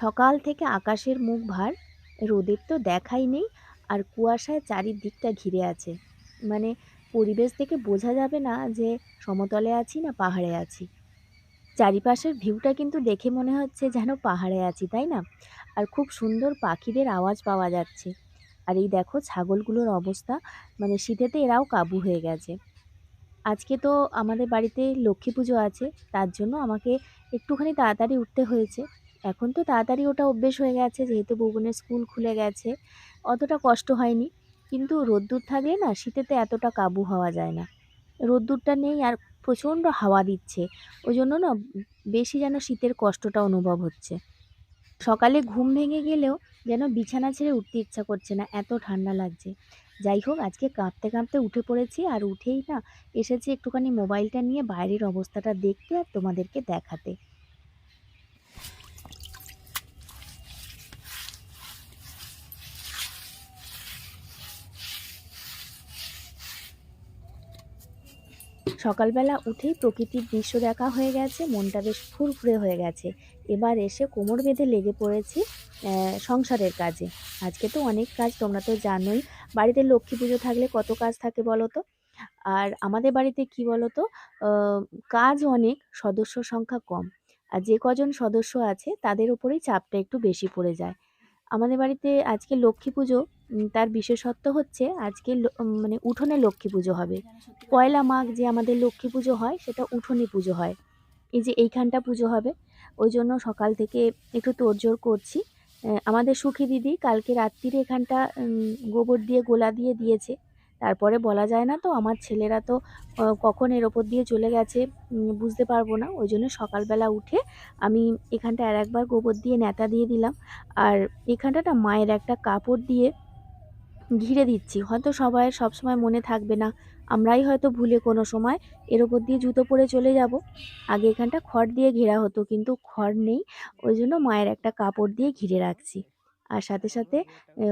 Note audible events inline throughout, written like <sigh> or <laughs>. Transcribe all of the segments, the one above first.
সকাল থেকে আকাশের মুখ ভার, রোদের তো দেখাই নেই, আর কুয়াশায় চারিদিকটা ঘিরে আছে। মানে পরিবেশ থেকে বোঝা যাবে না যে সমতলে আছি না পাহাড়ে আছি। চারিপাশের ভিউটা কিন্তু দেখে মনে হচ্ছে যেন পাহাড়ে আছি, তাই না? আর খুব সুন্দর পাখিদের আওয়াজ পাওয়া যাচ্ছে। আর এই দেখো ছাগলগুলোর অবস্থা মানে শীতেতে এরাও কাবু হয়ে গেছে। আজকে তো আমাদের বাড়িতে লক্ষ্মী পুজো আছে, তার জন্য আমাকে একটুখানি তাড়াতাড়ি উঠতে হয়েছে। এখন তো তাড়াতাড়ি ওটা অভ্যেস হয়ে গেছে, যেহেতু বউবোনের স্কুল খুলে গেছে, অতটা কষ্ট হয়নি। কিন্তু রোদ্দুর থাকলে না শীতেতে এতটা কাবু হওয়া যায় না। রোদ্দুরটা নেই আর প্রচণ্ড হাওয়া দিচ্ছে। ওই জন্য না, বেশি যেন শীতের কষ্টটা অনুভব হচ্ছে। সকালে ঘুম ভেঙে গেলেও যেন বিছানা ছেড়ে উঠতে ইচ্ছা করছে না, এত ঠান্ডা লাগছে। যাই হোক, আজকে কাঁপতে কাঁপতে উঠে পড়েছি আর উঠেই না, এসেছি একটুখানি মোবাইলটা নিয়ে বাইরের অবস্থাটা দেখতে আর তোমাদেরকে দেখাতে। সকালবেলা উঠেই প্রকৃতির দৃশ্য দেখা হয়ে গেছে, মনটা বেশ ফুরফুরে হয়ে গেছে। এবার এসে কোমর বেঁধে লেগে পড়েছি সংসারের কাজে। আজকে তো অনেক কাজ, তোমরা তো জানোই। বাড়িতে লক্ষ্মী পুজো থাকলে কত কাজ থাকে বলো তো আর আমাদের বাড়িতে কি বলো তো কাজ অনেক, সদস্য সংখ্যা কম। আর যে কজন সদস্য আছে, তাদের উপরেই চাপটা একটু বেশি পড়ে যায়। আমাদের বাড়িতে আজকে লক্ষ্মী পুজো তার বিশেষত্ব হচ্ছে আজকে মানে উঠোনে লক্ষ্মী পুজো হবে। পয়লা মাঘ যে আমাদের লক্ষ্মী পুজো হয় সেটা উঠোনে পুজো হয়। এই যে এইখানটা পুজো হবে ওই জন্য সকাল থেকে একটু তোড়জোড় করছি। আমাদের সুখী দিদি কালকে রাত্রিরে এখানটা গোবর দিয়ে গোলা দিয়ে দিয়েছে। তারপরে বলা যায় না তো আমার ছেলেরা তো কখন এর ওপর দিয়ে চলে গেছে বুঝতে পারব না। ওই জন্য সকালবেলা উঠে আমি এখানটা আর একবার গোবর দিয়ে ন্যাতা দিয়ে দিলাম। আর এখানটাটা মায়ের একটা কাপড় দিয়ে ঘিরে দিচ্ছি। হয়তো সবাই সবসময় মনে থাকবে না। আমরাই হয়তো ভুলে কোনো সময় এর ওপর দিয়ে জুতো পরে চলে যাব। আগে এখানটা খড় দিয়ে ঘেরা হতো, কিন্তু খড় নেই। ওই জন্য মায়ের একটা কাপড় দিয়ে ঘিরে রাখছি। আর সাথে সাথে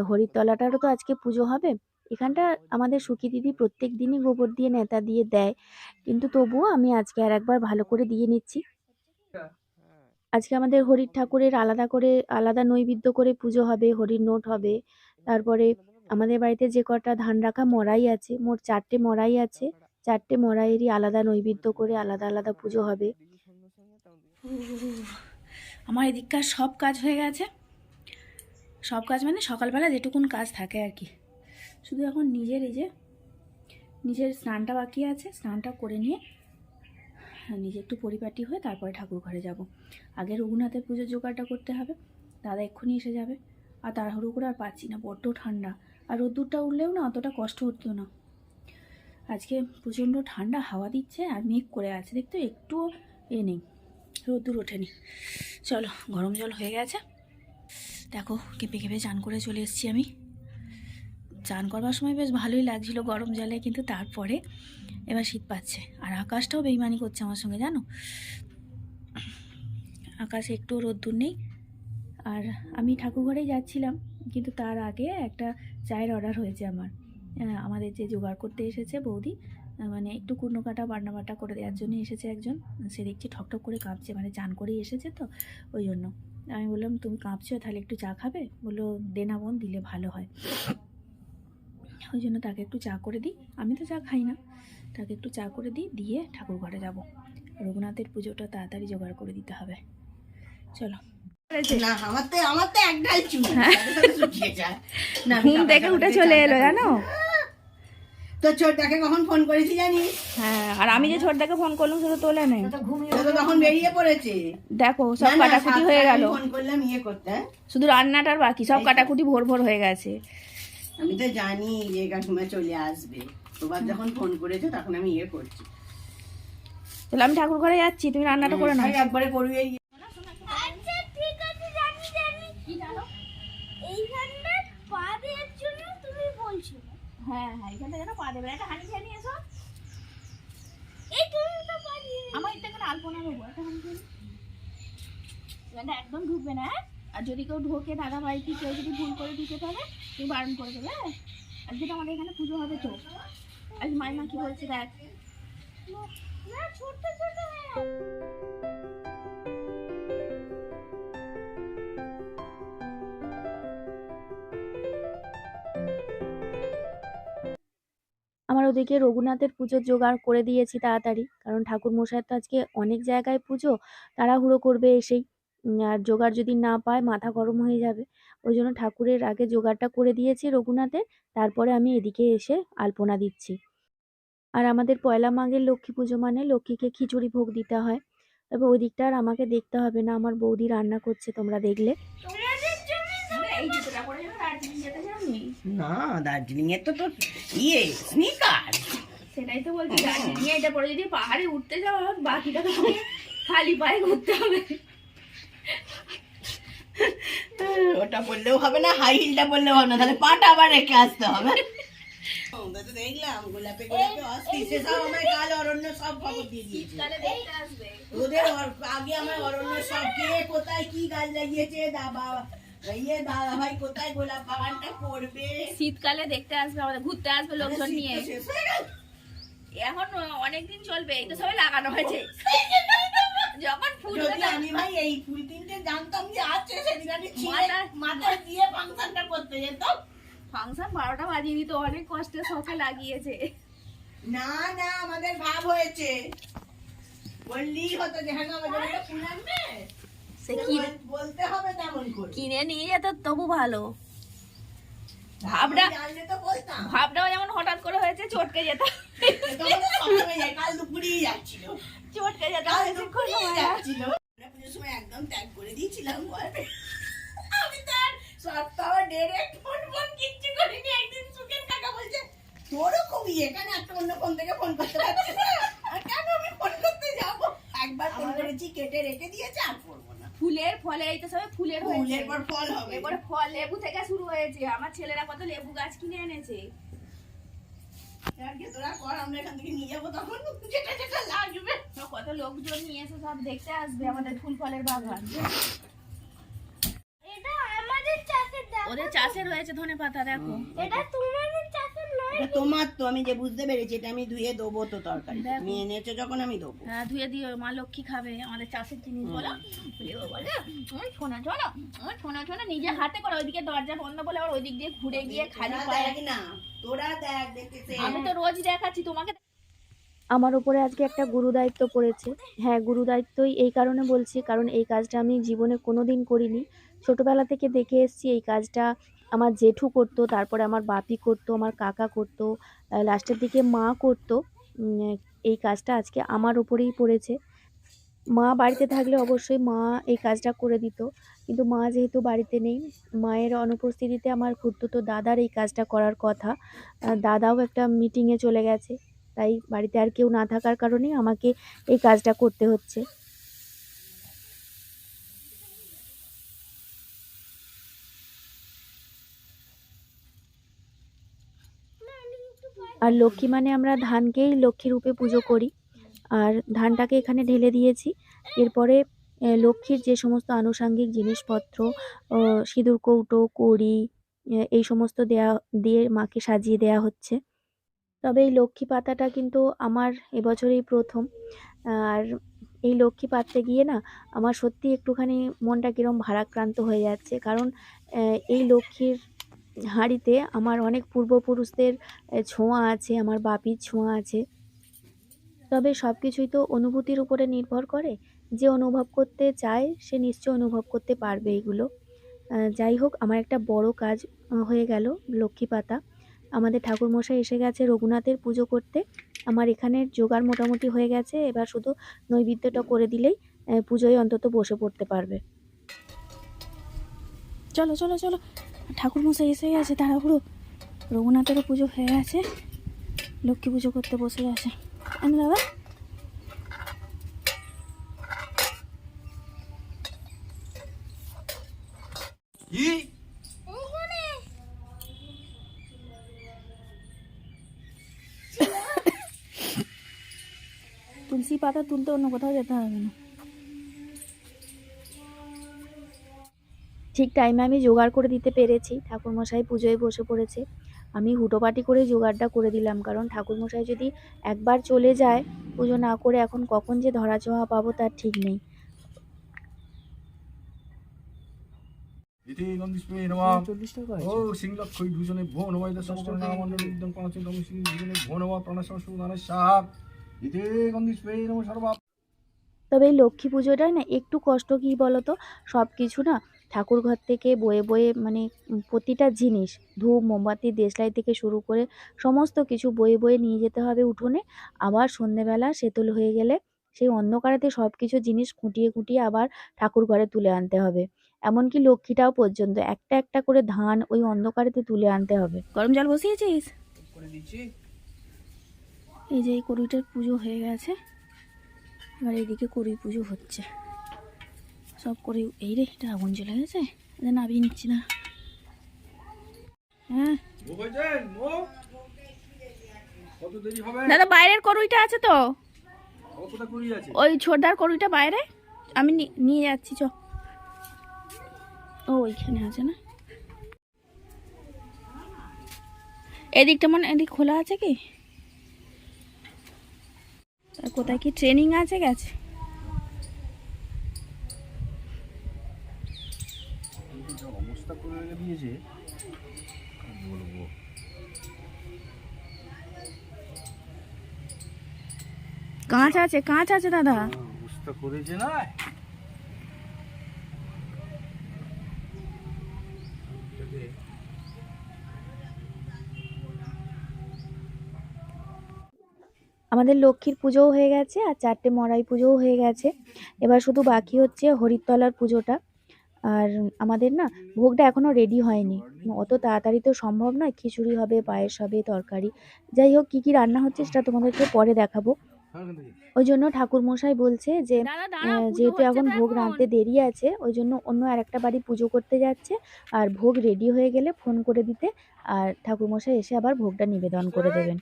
হরিতলাটারও তো আজকে পুজো হবে। এখানটা আমাদের সুখী দিদি প্রত্যেক দিনই গোবর দিয়ে নেতা দিয়ে দেয়। কিন্তু তবুও আমি আজকে আর একবার ভালো করে দিয়ে নিচ্ছি। আজকে আমাদের হরির ঠাকুরের আলাদা করে, আলাদা নৈবেদ্য করে পুজো হবে, হরির নোট হবে। তারপরে আমাদের বাড়িতে যে কটা ধান রাখা মড়াই আছে, মোট চারটে মড়াই আছে। চারটে মড়াইয়েরই আলাদা নৈবেদ্য করে আলাদা আলাদা পুজো হবে। আমার এদিককার সব কাজ হয়ে গেছে। সব কাজ মানে সকালবেলা যেটুকুন কাজ থাকে আর কি। শুধু এখন নিজের এই যে, নিজের স্নানটা বাকি আছে, স্নানটা করে নিয়ে নিজে একটু পরিপাটি হয়ে তারপরে ঠাকুর ঘরে যাব। আগে রঘুনাথের পুজোর জোগাড়টা করতে হবে, দাদা এক্ষুনি এসে যাবে। আর তাড়াহুড়ো করে আর পাচ্ছি না, বড্ড ঠান্ডা। আর রোদ্দুরটা উঠলেও না অতটা কষ্ট হতো না। আজকে প্রচণ্ড ঠান্ডা, হাওয়া দিচ্ছে আর মেঘ করে আছে, দেখতো একটুও এ নেই, রোদ্দুর ওঠেনি। চলো, গরম জল হয়ে গেছে। দেখো, কেঁপে কেঁপে চান করে চলে এসেছি আমি। চান করবার সময় বেশ ভালোই লাগছিল গরম জলে, কিন্তু তারপরে এবার শীত পাচ্ছে। আর আকাশটাও বেইমানি করছে আমার সঙ্গে, জানো? আকাশে একটু রোদ্দুর নেই। আর আমি ঠাকুর ঘরেই যাচ্ছিলাম। কিন্তু তার আগে একটা চায়ের অর্ডার হয়েছে আমার। আমাদের যে জোগাড় করতে এসেছে বৌদি মানে একটু কুর্নো কাটা বান্না বাটা করে দেওয়ার জন্য এসেছে একজন। সে দেখছি ঠকঠক করে কাঁপছে মানে চান করেই এসেছে তো, ওই জন্য। আমি বললাম, তুমি কাঁপছো, তাহলে একটু চা খাবে? বলল, দে না বোন, দিলে ভালো হয়। ওই জন্য তাকে একটু চা করে দিই। আমি তো চা খাই না। তাকে একটু চা করে দিই, দিয়ে ঠাকুর ঘরে যাব। রঘুনাথের পুজোটা তাড়াতাড়ি জোগাড় করে দিতে হবে। চলো। না না, ঘুম থেকে উঠে চলে এলো জানো? তো ছোটটাকে কখন ফোন করেছি জানিস? হ্যাঁ আর আমি যে ছোটদাকে ফোন করলাম সেটা তোলে নেই। তো তখন বেরিয়ে পড়েছে। দেখো সব না, না, কাটাকুটি হয়ে গেল। ফোন করলাম ইয়ে করতে। হ্যাঁ? শুধু রান্নাটার বাকি সব কাটাকুটি ভোর ভোর হয়ে গেছে। আমি তো জানি যে কাকিমা চলে আসবে। তোমার যখন ফোন করেছে তখন আমি ইয়ে করছি। তাহলে আমি ঠাকুর ঘরে যাচ্ছি তুমি রান্নাটা করে নাও। আমি একবারে করবি এই আচ্ছা ঠিক আছে জানি জানি কি জানো এইখানটা পা দেওয়ার জন্য তুমি বলছো হ্যাঁ হ্যাঁ এখানটা যেন পা দেবে। একটা হানি খেয়ে নিয়ে এসো। আমার এটা এখানে আলপনা একটা খেয়ে একদম ঢুকবে না হ্যাঁ? আর যদি কেউ ঢোকে দাদা ভাই কি কেউ যদি ভুল করে ঢুকে তাহলে তুমি বারণ করে দেবে হ্যাঁ? আজকে তো আমাদের এখানে পুজো হবে তো। আজ মাইমা কি বলছে দেখ। না ছোট ওদিকে রঘুনাথের পুজোর জোগাড় করে দিয়েছি তাড়াতাড়ি। কারণ ঠাকুর মশাই তো আজকে অনেক জায়গায় পুজো, তাড়াহুড়ো করবে এসেই। আর জোগাড় যদি না পায় মাথা গরম হয়ে যাবে। ওই জন্য ঠাকুরের আগে জোগাড়টা করে দিয়েছি রঘুনাথের, তারপরে আমি এদিকে এসে আলপনা দিচ্ছি। আর আমাদের পয়লা মাঘের লক্ষ্মী পুজো মানে লক্ষ্মীকে খিচুড়ি ভোগ দিতে হয়। তবে ওই দিকটা আর আমাকে দেখতে হবে না, আমার বৌদি রান্না করছে তোমরা দেখলে তোমাদের জন্য মানে এই জুতোটা পরে যাবে দার্জিলিং যেতে যাবনি না দার্জিলিং এর তো তোর ইয়ে স্নিকার সেটাই তো বলছি দার্জিলিং এ এটা পরে যদি পাহাড়ে উঠতে যাওয়া হোক বাকিটা তো খালি পায়ে ঘুরতে হবে। ওটা বললেও হবে না হাই হিলটা বললেও হবে না তাহলে পাটা আবার রেখে আসতে হবে। ওটা তো দেখলাম গোলাপে গোলাপে অস্থির সেসব আমায় কাল অরণ্য সব খবর দিয়ে দিয়েছে। তাহলে দেখতে আসবে। ওদের আগে আমার অরণ্য সব কে কোথায় কি গাছ লাগিয়েছে দাবা শীতকালে দেখতে আসবে আমাদের ঘুরতে আসবে লোকজন নিয়ে। এখন অনেকদিন চলবে এই তো সবাই লাগানো হয়েছে। যখন না- আমি ভাই এই ফুল তিনটে জানতাম যে আছে সেদিন আমি মাথায় দিয়ে ফাংশনটা করতে যেতাম। ফাংশন বারোটা বাজিয়ে দিত অনেক কষ্টে শখে লাগিয়েছে। না না আমাদের ভাব হয়েছে। বললেই হতো যে হ্যাঁ আমাদের ফুল আনবে। সে কিনে বলতে হবে তেমন করে। কিনে নিয়ে যেত তবু ভালো। বলতাম। ভাবনাও যেমন হঠাৎ করে হয়েছে চটকে যেত। তখন তো সবসময় যাই, কাল দুপুরেই যাচ্ছিল। চটকে যেত কাল বেশিক্ষণ দুপুরেই সময় না। যাচ্ছিল পুজোর সময় একদম ত্যাগ করে দিয়েছিলাম আমি তার সপ্তাহ ডেরেক্ট ফোন ফোন কিচ্ছু করিনি। একদিন সুখের কাকা বলছে তোরও খুব ইয়ে। একটা অন্য ফোন থেকে ফোন করতে পারছিস না? কেন আমি ফোন করতে যাব? একবার ফোন করেছি কেটে রেখে দিয়েছে আর করব ফুলের ফলে এই তো সবাই ফুলের হয়েছে। ফুলের পর ফল হবে। এরপরে ফল লেবু থেকে শুরু হয়েছে। আমার ছেলেরা কত লেবু গাছ কিনে এনেছে। আজকে কর আমরা এখান থেকে নিয়ে যাব তখন। যেটা যেটা লাগবে। তো কত লোকজন নিয়ে এসে সব দেখতে আসবে আমাদের ফুল ফলের বাগান। এটা আমাদের চাষের ওদের চাষে রয়েছে ধনে পাতা দেখো। এটা তোমাদের তোমার তো আমি যে বুঝতে পেরেছি এটা আমি ধুয়ে দেবো তো তরকারি তুমি এনেছো যখন আমি দেবো। হ্যাঁ ধুয়ে দিও মা লক্ষ্মী খাবে আমাদের চাষের জিনিস বলো। বলে ওই শোনা শোনা ওই শোনা শোনা নিজে হাতে করে ওইদিকে দরজা বন্ধ বলে আবার ওইদিক দিয়ে ঘুরে গিয়ে খালি দেখ না তোরা দেখ দেখতে আমি তো রোজ দেখাচ্ছি তোমাকে আমার উপরে আজকে একটা গুরু দায়িত্ব পড়েছে। হ্যাঁ গুরু দায়িত্বই এই কারণে বলছি কারণ এই কাজটা আমি জীবনে কোনো দিন করিনি। ছোটোবেলা থেকে দেখে এসেছি এই কাজটা আমার জেঠু করতো, তারপরে আমার বাপি করতো, আমার কাকা করতো লাস্টের দিকে মা করতো। এই কাজটা আজকে আমার উপরেই পড়েছে। মা বাড়িতে থাকলে অবশ্যই মা এই কাজটা করে দিত। কিন্তু মা যেহেতু বাড়িতে নেই, মায়ের অনুপস্থিতিতে আমার খুড়তুতো দাদার এই কাজটা করার কথা। দাদাও একটা মিটিংয়ে চলে গেছে। তাই বাড়িতে আর কেউ না থাকার কারণে আমাকে এই কাজটা করতে হচ্ছে। আর লক্ষ্মী মানে আমরা ধানকেই লক্ষ্মী রূপে পুজো করি। আর ধানটাকে এখানে ঢেলে দিয়েছি। এরপরে লক্ষ্মীর যে সমস্ত আনুষাঙ্গিক জিনিসপত্র সিঁদুর, কৌটো, কড়ি এই সমস্ত দেয়া, দিয়ে মাকে সাজিয়ে দেয়া হচ্ছে। তবে এই লক্ষ্মী পাতাটা কিন্তু আমার এবছরেই প্রথম। আর এই লক্ষ্মী পাততে গিয়ে না, আমার সত্যি একটুখানি মনটা কিরম ভারাক্রান্ত হয়ে যাচ্ছে। কারণ এই লক্ষ্মীর হাঁড়িতে আমার অনেক পূর্বপুরুষদের ছোঁয়া আছে, আমার বাপির ছোঁয়া আছে। তবে সব কিছুই তো অনুভূতির উপরে নির্ভর করে। যে অনুভব করতে চায়, সে নিশ্চয় অনুভব করতে পারবে এগুলো। যাই হোক, আমার একটা বড় কাজ হয়ে গেল, লক্ষ্মী পাতা। আমাদের ঠাকুরমশাই এসে গেছে রঘুনাথের পুজো করতে। আমার এখানের জোগাড় মোটামুটি হয়ে গেছে, এবার শুধু নৈবেদ্যটা করে দিলেই পুজোয় অন্তত বসে পড়তে পারবে। চলো চলো চলো। ঠাকুর মশাই এসে গেছে তাড়াহুড়ো রঘুনাথেরও পুজো হয়ে গেছে লক্ষ্মী পুজো করতে বসে গেছে এনে দাদা তুলসী পাতা তুলতে অন্য কোথাও যেতে হবে না। ঠিক টাইমে আমি জোগাড় করে দিতে পেরেছি। ঠাকুরমশাই পুজোয় বসে পড়েছে। আমি হুটোপাটি করে জোগাড়টা করে দিলাম। কারণ ঠাকুরমশাই যদি একবার চলে যায় পুজো না করে এখন কখন যে ধরা ছোঁয়া পাবো তার ঠিক নেই। তবে এই লক্ষ্মী পুজোটায় না একটু কষ্ট কী বলো তো সব কিছু না ঠাকুর ঘর থেকে বয়ে বয়ে মানে প্রতিটা জিনিস ধূপ মোমবাতি দেশলাই থেকে শুরু করে সমস্ত কিছু বয়ে বয়ে নিয়ে যেতে হবে উঠোনে। আবার সন্ধেবেলা সেতল হয়ে গেলে সেই অন্ধকারেতে সব কিছু জিনিস খুঁটিয়ে খুঁটিয়ে আবার ঠাকুর ঘরে তুলে আনতে হবে। এমনকি লক্ষ্মীটাও পর্যন্ত একটা একটা করে ধান ওই অন্ধকারেতে তুলে আনতে হবে। গরম জল বসিয়েছিস? এই যে এই কড়ুইটার পুজো হয়ে গেছে। এবার এইদিকে কড়ুই পুজো হচ্ছে। সব করে। এই রে এটা আগুন জ্বলে গেছে? এটা নাবিয়ে নিচ্ছি না। হ্যাঁ। দাদা বাইরের কড়ুইটা আছে তো? ওই ছোটদার কড়ুইটা বাইরে। আমি নিয়ে যাচ্ছি চ। ও ওইখানে আছে না? এদিকটা মনে এদিক খোলা আছে কি? কোথায় কি ট্রেনিং আছে গেছে যা অবস্থা করে রেখে দিয়েছে কি বলব কাঁচ আছে কাঁচ আছে দাদা। অবস্থা করেছে না। আমাদের লক্ষ্মীর পুজোও হয়ে গেছে আর চারটে মড়াই পুজোও হয়ে গেছে। এবার শুধু বাকি হচ্ছে হরিতলার পুজোটা। আর আমাদের না ভোগটা এখনও রেডি হয়নি। অত তাড়াতাড়ি তো সম্ভব নয় খিচুড়ি হবে পায়েস হবে তরকারি। যাই হোক কী কী রান্না হচ্ছে সেটা তোমাদেরকে পরে দেখাবো। ওই জন্য ঠাকুর মশাই বলছে যে যেহেতু এখন ভোগ রাঁধতে দেরি আছে ওই জন্য অন্য আরেকটা বাড়ি পুজো করতে যাচ্ছে আর ভোগ রেডি হয়ে গেলে ফোন করে দিতে আর ঠাকুরমশাই এসে আবার ভোগটা নিবেদন করে দেবেন।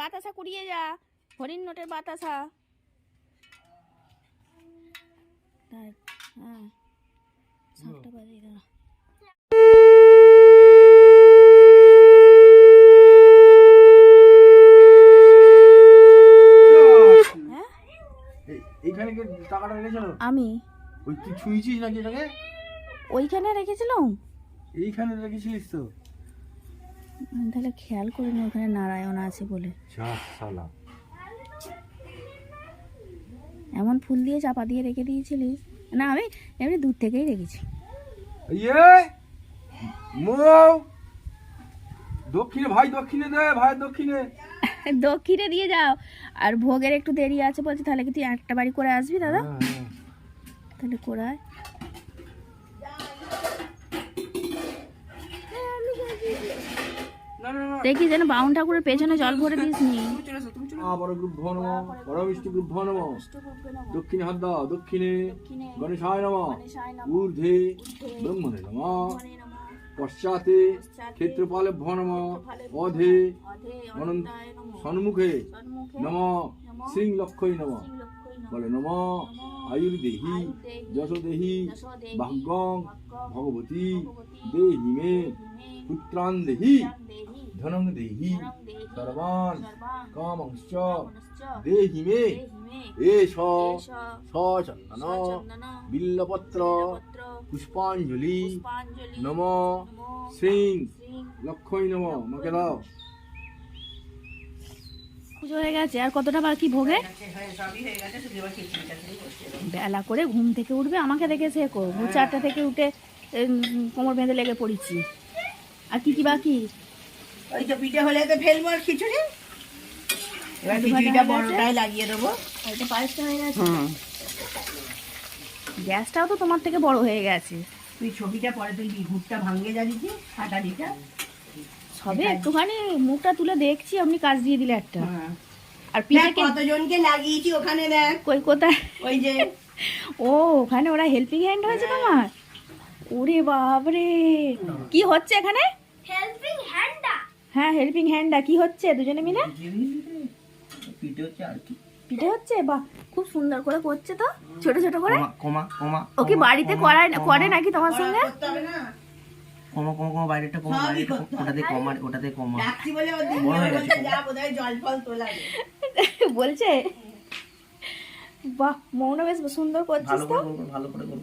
বাতাসা কুড়িয়ে যা হরিণ নোটের বাতাসা। হ্যাঁ। সাতটা বাজে দাঁড়া হ্যাঁ এইখানে কি টাকাটা রেখেছিল? আমি? ওই তুই নাকি এটাকে? ওইখানে রেখেছিলাম? এইখানে রেখেছিলিস তো। তাহলে খেয়াল করিনি ওখানে নারায়ণ আছে বলে। শালা। এমন ফুল দিয়ে চাপা দিয়ে রেখে দিয়েছিলিস না আমি এমনি দূর থেকেই রেখেছি। ইয়ে! মৌ! দক্ষিণে ভাই দক্ষিণে দে ভাই দক্ষিণে। <laughs> দক্ষিণে দিয়ে যাও। আর ভোগের একটু দেরি আছে বলছি তাহলে কি তুই একটা বাড়ি করে আসবি দাদা? হ্যাঁ, হ্যাঁ। তাহলে করে আয়। না না না। দেখি যেন বাউন ঠাকুরের পেছনে জল ভরে দিস নি। বড় গ্রুপ ভো নম বড় মিষ্টি গ্রুপ ভো নম। দক্ষিণে হাত দাও দক্ষিণে। গণেশায় নম। ঊর্ধ্বে। ব্রহ্মণে নম। পশ্চাতে ক্ষেত্রপাল ভনম নম অধে সন্মুখে নম সিং লক্ষই নম। বলে নম আয়ুর্দেহি যশোদেহি ভাগ্যং ভগবতী দেহিমে পুত্রান দেহি ধনং দেহি সর্বান কামংশ্চ দেহি মে এষ সচন্দন বিল্লপত্র পুষ্পাঞ্জলি নম সিং লক্ষই নম মাকে দাও। পুজো হয়ে গেছে আর কতটা বাকি ভোগে? বেলা করে ঘুম থেকে উঠবে আমাকে দেখে শেখো ভোর চারটা থেকে উঠে কোমর বেঁধে লেগে পড়েছি। আর কি কি বাকি? ওই তো পিঠে হলে তো ফেলব আর খিচুড়ি। এবার খিচুড়িটা বড়টাই লাগিয়ে দেবো। হয়তো পায়েসটা হয়ে গেছে? গ্যাসটাও তো তোমার থেকে বড় হয়ে গেছে। তুই ছবিটা পরে তুলবি ঘুরটা ভাঙিয়ে যাবি হাঁটালিটা সবে একটুখানি মুখটা তুলে দেখছি আপনি কাজ দিয়ে দিলে একটা। হ্যাঁ। আর পিঠে কতজনকে লাগিয়েছি ওখানে দেখ। কই কোথায়? ওই যে ও ওখানে ওরা হেল্পিং হ্যান্ড হয়েছে তোমার? ওরে বাপরে। কি হচ্ছে এখানে? হেল্পিং হ্যান্ডা হ্যাঁ হেল্পিং হ্যান্ডটা কি হচ্ছে? দুজনে মিলে? পিঠে হচ্ছে আর কি। পিঠে হচ্ছে? বাহ খুব সুন্দর করে করছে তো? ছোট ছোট করে? কমা কমা ও কি বাড়িতে করায় করে নাকি তোমার সঙ্গে? করতে হবে না। কমা কমা কমা বাইরেটা কমা সবই বাইরেটা করতে হবে। ওটাতে কমা ওটাতে কমা। বলে বড় হয়ে গেছে। যা বোধহয় জল ফল তোলা <laughs> বলছে? বাহ মৌনা বেশ সুন্দর করছিস তো? ভালো করে কর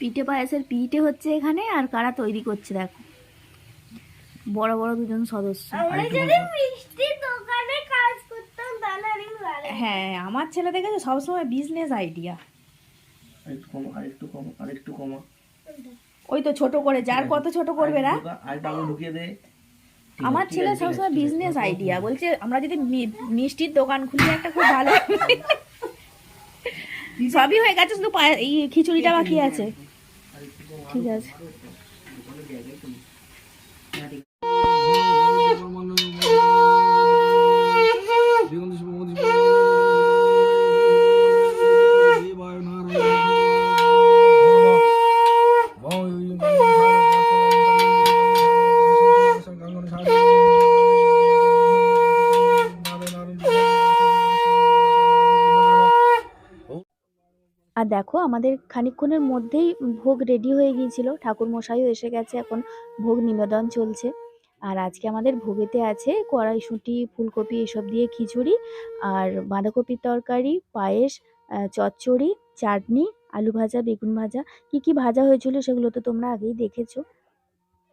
পিঠে পায়েসের পিঠে হচ্ছে এখানে আর কারা তৈরি করছে দেখো। বড় বড় দুজন সদস্য। আমরা যদি মিষ্টির দোকানে কাজ করতাম তাহলে অনেক ভালো হ্যাঁ আমার ছেলে দেখেছে? সবসময় বিজনেস আইডিয়া আরেকটু কমা আরেকটু কমা আরেকটু কমা। ওই তো ছোট করে যার কত ছোট করবে না? আমার ছেলে সবসময়। বিজনেস আইডিয়া বলছে আমরা যদি মি- মিষ্টির দোকান খুলি একটা খুব ভালো সবই হয়ে গেছে শুধু এই খিচুড়িটা বাকি আছে। ঠিক আছে আর দেখো, আমাদের খানিকক্ষণের মধ্যেই ভোগ রেডি হয়ে গিয়েছিল। ঠাকুর মশাইও এসে গেছে, এখন ভোগ নিবেদন চলছে। আর আজকে আমাদের ভোগেতে আছে কড়াইশুঁটি, ফুলকপি এসব দিয়ে খিচুড়ি, আর বাঁধাকপির তরকারি, পায়েস চচ্চড়ি, চাটনি, আলু ভাজা, বেগুন ভাজা। কি কি ভাজা হয়েছিল সেগুলো তো তোমরা আগেই দেখেছ।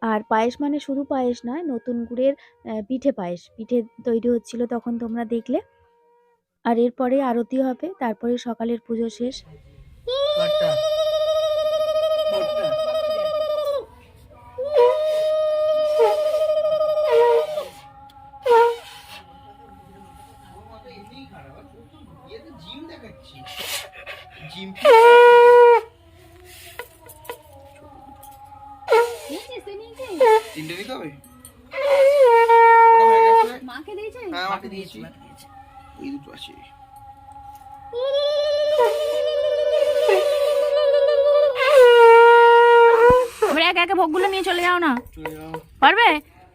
আর পায়েস মানে শুধু পায়েস নয়, নতুন গুড়ের পিঠে পায়েস। পিঠে তৈরি হচ্ছিল তখন তোমরা দেখলে। আর এরপরে আরতি হবে, তারপরে সকালের পুজো শেষ। তিনটে দিতে হবে? <laughs> ওটা হয়ে মাকে দিয়েছে? হ্যাঁ মাকে আমাকে দিয়েছি দিয়েছি। মাকে দিয়েছি। ওই দুটো আছে। একে একে ভোগগুলো নিয়ে চলে যাও না। পারবে?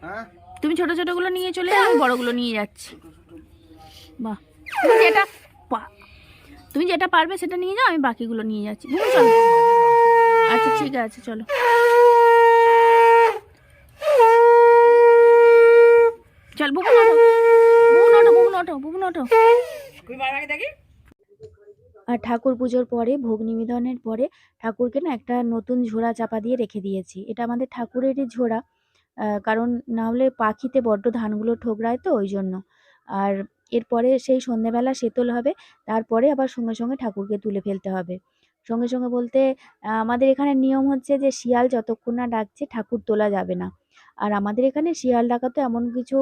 হ্যাঁ। তুমি ছোট ছোটগুলো নিয়ে চলে যাও আমি বড়গুলো নিয়ে যাচ্ছি। বাহ। তুমি যেটা পা- তুমি যেটা পারবে সেটা নিয়ে যাও আমি বাকিগুলো নিয়ে যাচ্ছি। বুঝো চলো আচ্ছা ঠিক আছে চলো। চল বুকুন ওঠো বুকুন ওঠো বুকুন ওঠো বুকুন ওঠো আর ঠাকুর পুজোর পরে, ভোগ নিবেদনের পরে ঠাকুরকে না একটা নতুন ঝোড়া চাপা দিয়ে রেখে দিয়েছি। এটা আমাদের ঠাকুরেরই ঝোড়া কারণ না হলে পাখিতে বড্ড ধানগুলো ঠোকরায় তো ওই জন্য। আর এরপরে সেই সন্ধেবেলা শেতল হবে, তারপরে আবার সঙ্গে সঙ্গে ঠাকুরকে তুলে ফেলতে হবে। সঙ্গে সঙ্গে বলতে আমাদের এখানে নিয়ম হচ্ছে যে শিয়াল যতক্ষণ না ডাকছে ঠাকুর তোলা যাবে না। আর আমাদের এখানে শিয়াল ডাকা তো এমন কিছু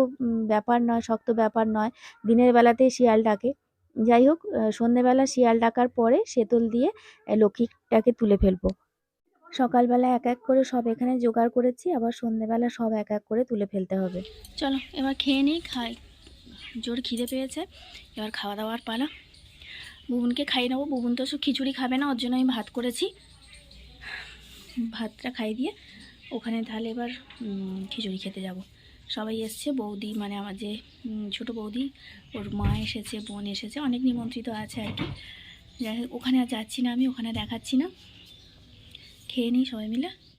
ব্যাপার নয়, শক্ত ব্যাপার নয়। দিনের বেলাতেই শিয়াল ডাকে। যাই হোক আহ, সন্ধেবেলা শিয়াল ডাকার পরে শেতল দিয়ে লক্ষ্মীটাকে তুলে ফেলব। সকালবেলা এক এক করে সব এখানে জোগাড় করেছি আবার সন্ধেবেলা সব এক এক করে তুলে ফেলতে হবে। চলো এবার খেয়ে নিই খাই। জোর খিদে পেয়েছে এবার খাওয়া দাওয়ার পালা। বুবুনকে খাইয়ে নেব বুবুন তো শুধু খিচুড়ি খাবে না ওর জন্য আমি ভাত করেছি। ভাতটা খাই দিয়ে ওখানে তাহলে এবার খিচুড়ি খেতে যাব। সবাই এসছে। বৌদি মানে আমার যে ছোটো বৌদি, ওর মা এসেছে, বোন এসেছে, অনেক নিমন্ত্রিত আছে আর কি। যাই ওখানে আর যাচ্ছি না আমি, ওখানে দেখাচ্ছি না। খেয়ে নিই সবাই মিলে।